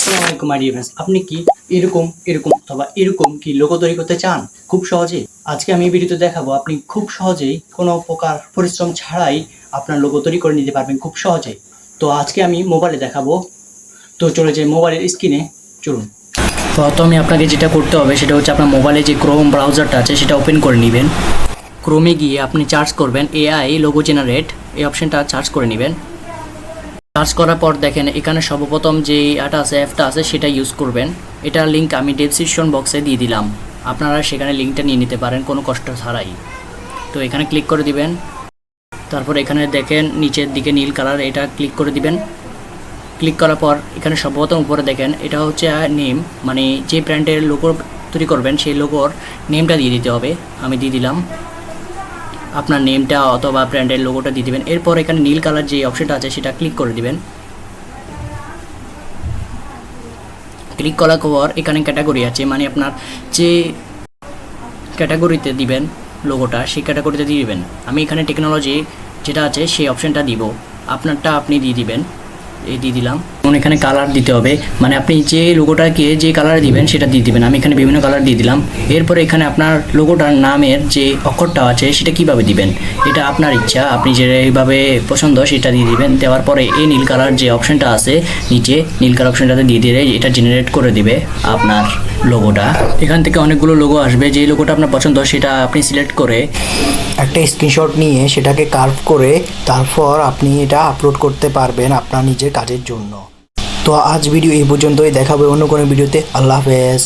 আসসালামু আলাইকুম my dear friends আপনি কি এরকম এরকম অথবা এরকম কি লোগো তৈরি করতে চান? খুব সহজে। আজকে আমি এই ভিডিওতে দেখাবো, আপনি খুব সহজেই কোনো প্রকার পরিশ্রম ছাড়াই আপনার লোগো তৈরি করে নিতে পারবেন খুব সহজেই। তো আজকে আমি মোবাইলে দেখাবো। তো চলে যাই মোবাইলের স্ক্রিনে চলুন। প্রথমে আপনাকে যেটা করতে হবে, সেটা হচ্ছে আপনার মোবাইলে যে ক্রোম ব্রাউজারটা আছে, সেটা ওপেন করে নেবেন। ক্রোমে গিয়ে আপনি চার্জ করবেন এআই লোগো জেনারেট এই অপশনটা চার্জ করে নেবেন। সার্চ করার পর দেখেন, এখানে সর্বপ্রথম যে আটা আছে অ্যাপটা আছে, সেটা ইউজ করবেন। এটার লিঙ্ক আমি ডেসক্রিপশন বক্সে দিয়ে দিলাম। আপনারা সেখানে লিঙ্কটা নিয়ে নিতে পারেন, কোনো কষ্ট ছাড়াই। তো এখানে ক্লিক করে দিবেন। তারপর এখানে দেখেন, নিচের দিকে নীল কালার এটা ক্লিক করে দিবেন। ক্লিক করার পর এখানে সর্বপ্রথম উপরে দেখেন, এটা হচ্ছে নেম মানে যে ব্র্যান্ডের লোগো তৈরি করবেন, সেই লোগোর নেমটা দিয়ে দিতে হবে। আমি দিয়ে দিলাম। আপনার নেমটা অথবা ব্র্যান্ডের লোগোটা দিয়ে দিবেন। এরপর এখানে নীল কালার যে অপশনটা আছে, সেটা ক্লিক করে দিবেন। ক্লিক করার পর এখানে ক্যাটাগরি আছে মানে আপনার যে ক্যাটাগরিতে দিবেন লোগোটা সেই ক্যাটাগরিতে দিয়ে দিবেন। আমি এখানে টেকনোলজি যেটা আছে, সেই অপশনটা দিব। আপনারটা আপনি দিয়ে দিবেন। এই দিয়ে দিলাম। এবং এখানে কালার দিতে হবে। মানে আপনি যে লোগোটাকে যে কালার দিবেন সেটা দিয়ে দিবেন। আমি এখানে বিভিন্ন কালার দিয়ে দিলাম। এরপরে এখানে আপনার লোগোটার নামের যে অক্ষরটা আছে সেটা কীভাবে দিবেন? এটা আপনার ইচ্ছা। আপনি যেভাবে পছন্দ সেটা দিয়ে দিবেন। দেওয়ার পরে এই নীল কালার যে অপশনটা আছে, নিচে নীল কালার অপশনটাতে দিয়ে দিলে এটা জেনারেট করে দিবে আপনার লোগোটা এখান থেকে অনেকগুলো লোগো আসবে। যে লোগোটা আপনার পছন্দ সেটা আপনি সিলেক্ট করে একটা স্ক্রিনশট নিয়ে সেটাকে কার্ভ করে তারপর আপনি এটা আপলোড করতে পারবেন আপনার নিজের কাজের জন্য। তো আজ ভিডিও এই পর্যন্তই। দেখাবে অন্য কোনো ভিডিওতে আল্লাহ হাফেজ।